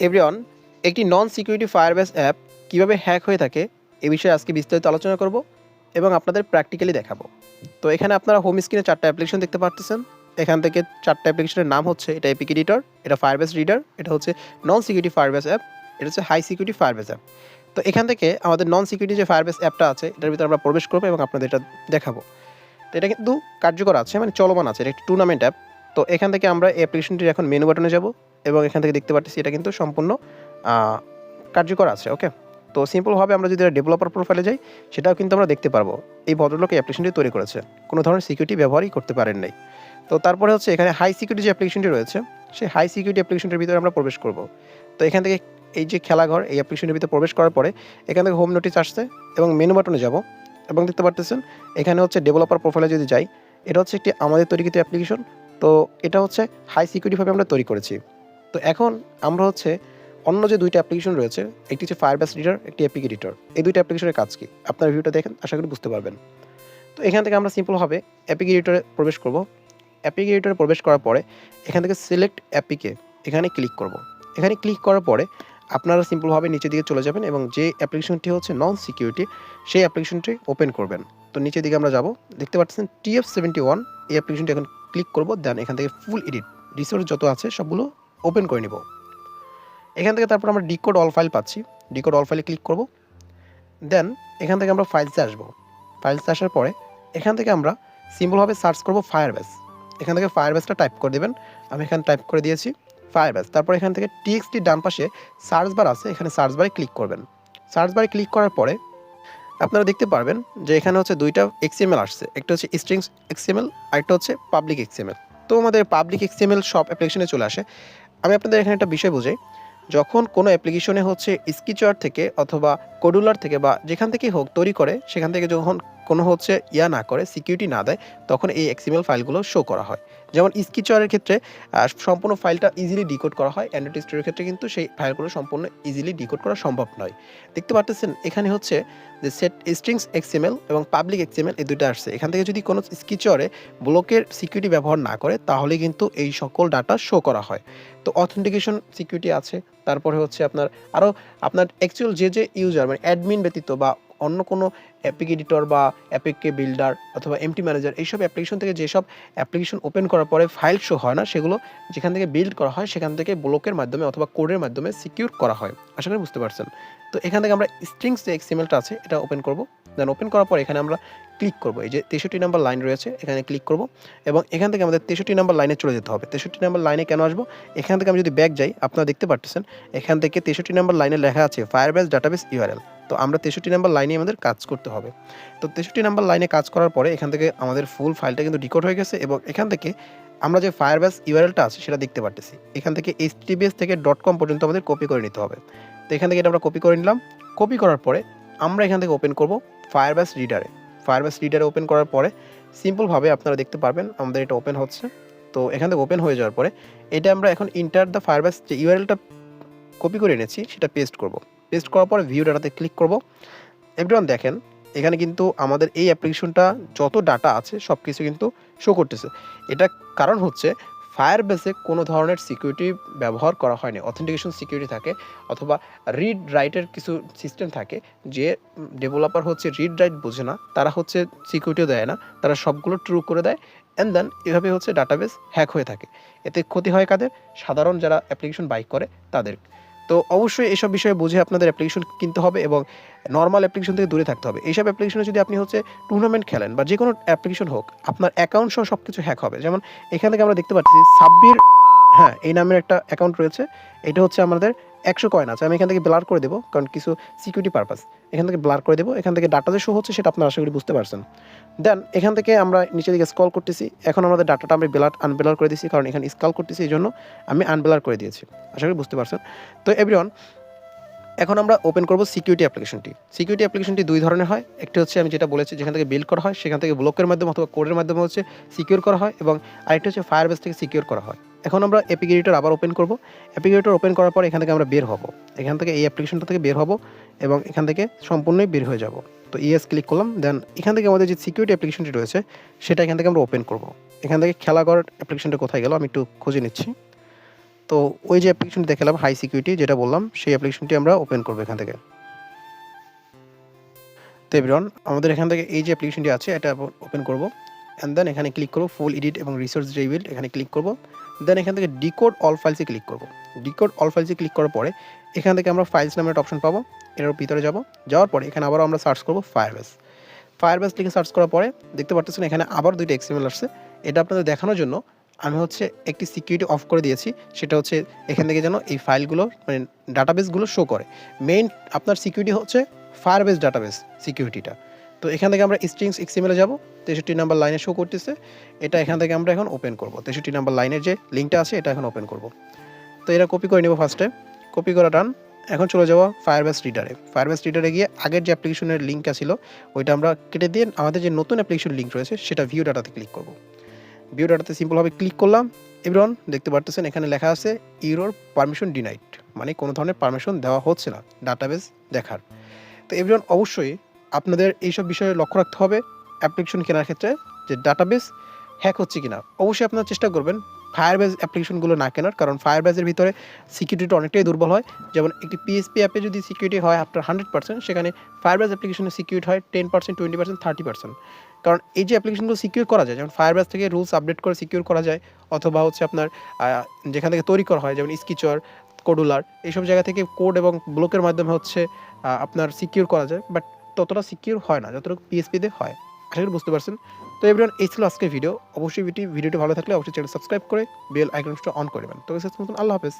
Everyone একটি non security Firebase app কীভাবে hack হয়ে থাকে এ বিষয়ে আজকে বিস্তারিত আলোচনা করব এবং আপনাদের প্র্যাকটিক্যালি দেখাবো। তো এখানে আপনারা হোম স্ক্রিনে চারটা অ্যাপ্লিকেশন দেখতে পারতেছেন। এখান থেকে চারটা অ্যাপ্লিকেশনের নাম হচ্ছে, এটা এপিক এডিটর এটা ফায়ারবেস রিডার এটা হচ্ছে নন সিকিউরিটি ফায়ারবেস অ্যাপ এটা হচ্ছে হাই সিকিউরিটি ফায়ারবেস অ্যাপ তো এখান থেকে আমাদের নন সিকিউরিটি যে ফায়ারবেস অ্যাপটা আছে, এটার ভিতরে আমরা প্রবেশ করব এবং আপনাদের এটা দেখাবো। তো এটা কিন্তু কার্যকর আছে মানে চলমান আছে, এটা একটি টুর্নামেন্ট অ্যাপ তো এখান থেকে আমরা অ্যাপ্লিকেশনটির এখন মেনু বাটনে যাব। এবং এখান থেকে দেখতে পাচ্ছি এটা কিন্তু সম্পূর্ণ কার্যকর আছে ওকে তো সিম্পলভাবে আমরা যদি ডেভেলপার প্রোফাইলে যাই, সেটাও কিন্তু আমরা দেখতে পারব। এই ভদ্রলোক এই অ্যাপ্লিকেশনটি তৈরি করেছে। কোনো ধরনের সিকিউরিটি ব্যবহারই করতে পারেন নাই। তো তারপরে হচ্ছে এখানে হাই সিকিউরিটি যে অ্যাপ্লিকেশনটি রয়েছে, সেই হাই সিকিউরিটি অ্যাপ্লিকেশনটির ভিতরে আমরা প্রবেশ করব। তো এখান থেকে এই যে খেলাঘর, এই অ্যাপ্লিকেশনের ভিতরে প্রবেশ করার পরে, এখান থেকে হোম নোটিস আসছে এবং মেনু বাটনে যাব। এবং দেখতে পারতেছেন, এখানে হচ্ছে ডেভেলপার প্রোফাইলে যদি যাই, এটা হচ্ছে একটি আমাদের তৈরিকৃত অ্যাপ্লিকেশন তো এটা হচ্ছে হাই সিকিউরিটিভাবে আমরা তৈরি করেছি। তো এখন আমরা হচ্ছে অন্য যে দুইটা অ্যাপ্লিকেশন রয়েছে, একটি হচ্ছে ফায়ারবেস রিডার একটি এপিক এডিটর এই দুইটা অ্যাপ্লিকেশনের কাজ কি? আপনার ভিডিওটা দেখেন, আশা করি বুঝতে পারবেন। তো এখান থেকে আমরা সিম্পলভাবে অ্যাপিক এডিটরে প্রবেশ করব। অ্যাপিক এডিটরে প্রবেশ করার পরে এখান থেকে সিলেক্ট অ্যাপিকে এখানে ক্লিক করব। এখানে ক্লিক করার পরে আপনারা সিম্পলভাবে নিচের দিকে চলে যাবেন এবং যে অ্যাপ্লিকেশনটি হচ্ছে নন সিকিউরিটি সেই অ্যাপ্লিকেশনটি ওপেন করবেন। তো নিচের দিকে আমরা যাব, দেখতে পাচ্ছেন টিএফ সেভেন্টি ওয়ান এই অ্যাপ্লিকেশনটি এখন ক্লিক করব দেন এখান থেকে ফুল এডিট রিসোর্স যত আছে সবগুলো ওপেন করে নিব। এখান থেকে তারপর আমরা ডিকোড অল ফাইল পাচ্ছি। ডিকোড অল ফাইলে ক্লিক করব। দেন এখান থেকে আমরা ফাইলসে আসব। ফাইলসে আসার পরে এখান থেকে আমরা সিম্পলভাবে সার্চ করব ফায়ারবেস এখান থেকে ফায়ারবেসটা টাইপ করে দেবেন। আমি এখানে টাইপ করে দিয়েছি ফায়ারবেস তারপর এখান থেকে টিএক্সটি ডান পাশে সার্চ বার আছে, এখানে সার্চ বারে ক্লিক করবেন। সার্চ বারে ক্লিক করার পরে আপনারা দেখতে পারবেন যে এখানে হচ্ছে দুইটা এক্সএমএল আসছে। একটা হচ্ছে স্ট্রিংস এক্সএমএল আরেকটা হচ্ছে পাবলিক এক্সএমএল তো আমাদের পাবলিক এক্সএমএল সব অ্যাপ্লিকেশনে চলে আসে। আমি আপনাদের এখানে একটা বিষয় বোঝাই। যখন কোনো অ্যাপ্লিকেশনে হচ্ছে স্কিচার থেকে অথবা কোডুলার থেকে বা যেখান থেকেই হোক তৈরি করে, সেখান থেকে যখন কোনো হচ্ছে ইয়া না করে সিকিউরিটি না দেয়, তখন এই এক্সএমএল ফাইলগুলো শো করা হয়। যেমন স্কিচারের ক্ষেত্রে সম্পূর্ণ ফাইলটা ইজিলি ডিকোড করা হয়। অ্যান্ড্রয়েড স্টোরের ক্ষেত্রে কিন্তু সেই ফাইলগুলো সম্পূর্ণ ইজিলি ডিকোড করা সম্ভব নয়। দেখতে পারতেছেন, এখানে হচ্ছে যে সেট স্ট্রিংস এক্সএমএল এবং পাবলিক এক্সএমএল এই দুটো আসছে। এখান থেকে যদি কোনো স্কিচারে ব্লকের সিকিউরিটি ব্যবহার না করে, তাহলে কিন্তু এই সকল ডাটা শো করা হয়। তো অথেন্টিকেশন সিকিউরিটি আছে, তারপরে হচ্ছে আপনার আরও আপনার অ্যাকচুয়াল যে যে ইউজার মানে অ্যাডমিন ব্যতীত বা অন্য কোনো অ্যাপিক এডিটর বা অ্যাপিককে বিল্ডার অথবা এমটি ম্যানেজার এইসব অ্যাপ্লিকেশন থেকে যেসব অ্যাপ্লিকেশন ওপেন করার পরে ফাইল শো হয় না, সেগুলো যেখান থেকে বিল্ড করা হয়, সেখান থেকে ব্লকের মাধ্যমে অথবা কোডের মাধ্যমে সিকিউর করা হয়। আশা করি বুঝতে পারছেন। তো এখান থেকে আমরা স্ট্রিংস যে এক্সিমেলটা আছে, এটা ওপেন করব। দেন ওপেন করার পর এখানে আমরা ক্লিক করব। এই যে তেষট্টি নাম্বার লাইন রয়েছে, এখানে ক্লিক করব এবং এখান থেকে আমাদের তেষট্টি নাম্বার লাইনে চলে যেতে হবে। তেষট্টি নাম্বার লাইনে কেন আসব? এখান থেকে আমি যদি ব্যাক যাই, আপনারা দেখতে পাচ্ছেন এখান থেকে তেষট্টি নাম্বার লাইনে লেখা আছে ফায়ারবেস ডাটাবেস ইউআরএল তো আমরা তেষট্টি নাম্বার লাইনে আমাদের কাজ করতে হবে। তো তেষট্টি নাম্বার লাইনে কাজ করার পরে এখান থেকে আমাদের ফুল ফাইলটা কিন্তু ডিকোড হয়ে গেছে এবং এখান থেকে আমরা যে ফায়ার ফায়ারবেস ইউআরএলটা আছে সেটা দেখতে পারতেছি। এখান থেকে এইচটিবিএস থেকে ডট কম পর্যন্ত আমাদের কপি করে নিতে হবে। তো এখান থেকে এটা আমরা কপি করে নিলাম। কপি করার পরে আমরা এখান থেকে ওপেন করব ফায়ারবেস রিডারে ফায়ার ফায়ারবেস রিডারে ওপেন করার পরে সিম্পলভাবে আপনারা দেখতে পারবেন আমাদের এটা ওপেন হচ্ছে। তো এখান থেকে ওপেন হয়ে যাওয়ার পরে এটা আমরা এখন ইন্টার দ্য ফায়ার ফায়ারবেস যে ইউআরএলটা কপি করে এনেছি সেটা পেস্ট করব। পেস্ট করার পরে ভিউ ডাটাতে ক্লিক করব। এভরিওয়ান দেখেন, এখানে কিন্তু আমাদের এই অ্যাপ্লিকেশনটা যত ডাটা আছে সব কিছু কিন্তু শো করতেছে। এটা কারণ হচ্ছে ফায়ার বেসে কোনো ধরনের সিকিউরিটি ব্যবহার করা হয়নি। অথেন্টিকেশন সিকিউরিটি থাকে, অথবা রিড রাইটের কিছু সিস্টেম থাকে, যে ডেভেলপার হচ্ছে রিড রাইট বোঝে না, তারা হচ্ছে সিকিউরিটিও দেয় না, তারা সবগুলো ট্রু করে দেয় অ্যান্ড দেন এভাবে হচ্ছে ডাটাবেস হ্যাক হয়ে থাকে। এতে ক্ষতি হয় কাদের? সাধারণ যারা অ্যাপ্লিকেশন বাইক করে, তাদের। তো অবশ্যই এসব বিষয়ে বুঝে আপনাদের অ্যাপ্লিকেশন কিনতে হবে এবং নর্মাল অ্যাপ্লিকেশন থেকে দূরে থাকতে হবে। এইসব অ্যাপ্লিকেশনে যদি আপনি হচ্ছে টুর্নামেন্ট খেলেন বা যে কোনো অ্যাপ্লিকেশন হোক, আপনার অ্যাকাউন্ট সহ সব কিছু হ্যাক হবে। যেমন এখান থেকে আমরা দেখতে পাচ্ছি সাব্বির হ্যাঁ এই নামের একটা অ্যাকাউন্ট রয়েছে। এটা হচ্ছে আমাদের একশো কয়েন আছে। আমি এখান থেকে ব্লার করে দেবো, কারণ কিছু সিকিউরিটি পারপাস এখান থেকে ব্লার করে দেবো। এখান থেকে ডাটা যে শো হচ্ছে সেটা আপনারা আশা করি বুঝতে পারছেন। দেন এখান থেকে আমরা নিচের দিকে স্কল করতেছি। এখন আমাদের ডাটাটা আমি ব্লার আনব্লার করে দিয়েছি, কারণ এখানে স্কল করতেছি এই জন্য আমি আনব্লার করে দিয়েছি। আশা করি বুঝতে পারছেন। তো এভরিওয়ান এখন আমরা ওপেন করব সিকিউরিটি অ্যাপ্লিকেশনটি সিকিউরিটি অ্যাপ্লিকেশনটি দুই ধরনের হয়। একটি হচ্ছে আমি যেটা বলেছি, যেখান থেকে বিল্ড করা হয়, সেখান থেকে ব্লকের মাধ্যমে অথবা কোডের মাধ্যমে হচ্ছে সিকিউর করা হয় এবং আরেকটা হচ্ছে ফায়ারবেস থেকে সিকিউর করা হয়। এখন আমরা অ্যাপিগেটর আবার ওপেন করব। অ্যাপিগেটর ওপেন করার পর এখান থেকে আমরা বের হব। এখান থেকে এই অ্যাপ্লিকেশনটা থেকে বের হব এবং এখান থেকে সম্পূর্ণই বের হয়ে যাব। তো ইএস ক্লিক করলাম দেন এখান থেকে আমাদের যে সিকিউরিটি অ্যাপ্লিকেশনটি রয়েছে, সেটা এখান থেকে আমরা ওপেন করব। এখান থেকে খেলাঘর অ্যাপ্লিকেশনটা কোথায় গেল আমি একটু খুঁজে নিচ্ছি। তো ওই যে অ্যাপ্লিকেশনটি দেখালাম হাই সিকিউরিটি যেটা বললাম, সেই অ্যাপ্লিকেশনটি আমরা ওপেন করব এখান থেকে। তো আমাদের এখান থেকে এই যে অ্যাপ্লিকেশনটি আছে, এটা ওপেন করব। অ্যান্ড দেন এখানে ক্লিক করব ফুল এডিট এবং রিসোর্স রিবিল্ড এখানে ক্লিক করব। দেন এখান থেকে ডিকোড অল ফাইলসে ক্লিক করব। ডিকোড অল ফাইলসে ক্লিক করার পরে, এখান থেকে আমরা ফাইলস নামের একটা অপশন পাবো। এর ভিতরে যাব। যাওয়ার পরে এখানে আবারও আমরা সার্চ করব ফায়ারবেস ফায়ারবেস লিখে সার্চ করার পরে দেখতে পাচ্ছেন এখানে আবার দুইটা এক্সিমেল আসছে। এটা আপনাদের দেখানোর জন্য আমি হচ্ছে একটি সিকিউরিটি অফ করে দিয়েছি। সেটা হচ্ছে এখান থেকে যেন এই ফাইলগুলো মানে ডাটাবেসগুলো শো করে। মেইন আপনার সিকিউরিটি হচ্ছে ফায়ারবেস ডাটাবেস সিকিউরিটিটা তো এখান থেকে আমরা স্ট্রিংস এক্সিমেলে যাব। তেষট্টি নাম্বার লাইনে শো করতেছে। এটা এখান থেকে আমরা এখন ওপেন করব। তেষট্টি নাম্বার লাইনের যে লিঙ্কটা আছে, এটা এখন ওপেন করব। তো এটা কপি করে নেব ফার্স্টে কপি করা ডান এখন চলে যাব ফায়ারবেস রিডারে ফায়ারবেস রিডারে গিয়ে আগের যে অ্যাপ্লিকেশনের লিঙ্কটা ছিল, ওইটা আমরা কেটে দিয়ে আমাদের যে নতুন অ্যাপ্লিকেশন লিঙ্ক রয়েছে, সেটা ভিউ ডাটাতে ক্লিক করব। ভিউ ডাটাতে সিম্পলভাবে ক্লিক করলাম। এভরন দেখতে পারতেছেন, এখানে লেখা আছে ইউরোর পারমিশন ডিনাইট মানে কোনো ধরনের পারমিশন দেওয়া হচ্ছে না ডাটাবেস দেখার। তো এভরিওয়ান অবশ্যই আপনাদের এইসব বিষয়ে লক্ষ্য রাখতে হবে। অ্যাপ্লিকেশন কেনার ক্ষেত্রে যে ডাটাবেস হ্যাক হচ্ছে কিনা, অবশ্যই আপনারা চেষ্টা করবেন ফায়ারবেজ অ্যাপ্লিকেশনগুলো না কেনার, কারণ ফায়ারবেজের ভিতরে সিকিউরিটিটা অনেকটাই দুর্বল হয়। যেমন একটি পিএসপি অ্যাপে যদি সিকিউরিটি হয় আপনার হান্ড্রেড পার্সেন্ট সেখানে ফায়ারবেজ অ্যাপ্লিকেশনে সিকিউরিটি হয় ten percent twenty percent thirty percent কারণ এই যে অ্যাপ্লিকেশনগুলো সিকিউর করা যায়, যেমন ফায়ারবেজ থেকে রুলস আপডেট করে সিকিউর করা যায়, অথবা হচ্ছে আপনার যেখান থেকে তৈরি করা হয়, যেমন স্কিচর কোডুলার এইসব জায়গা থেকে কোড এবং ব্লকের মাধ্যমে হচ্ছে আপনার সিকিউর করা যায় বাট ততটা সিকিউর হয় না, যতটুকু পিএসপিতে হয়। আশা বুঝতে পারছেন? তো এভরিওয়ান এই ছিল আজকের ভিডিও অবশ্যই ভিডিও ভিডিওটি ভালো থাকলে অবশ্যই চ্যানেল সাবস্ক্রাইব করে বেল আইকনটা অন করে দেবেন। তো আল্লাহ হাফেজ।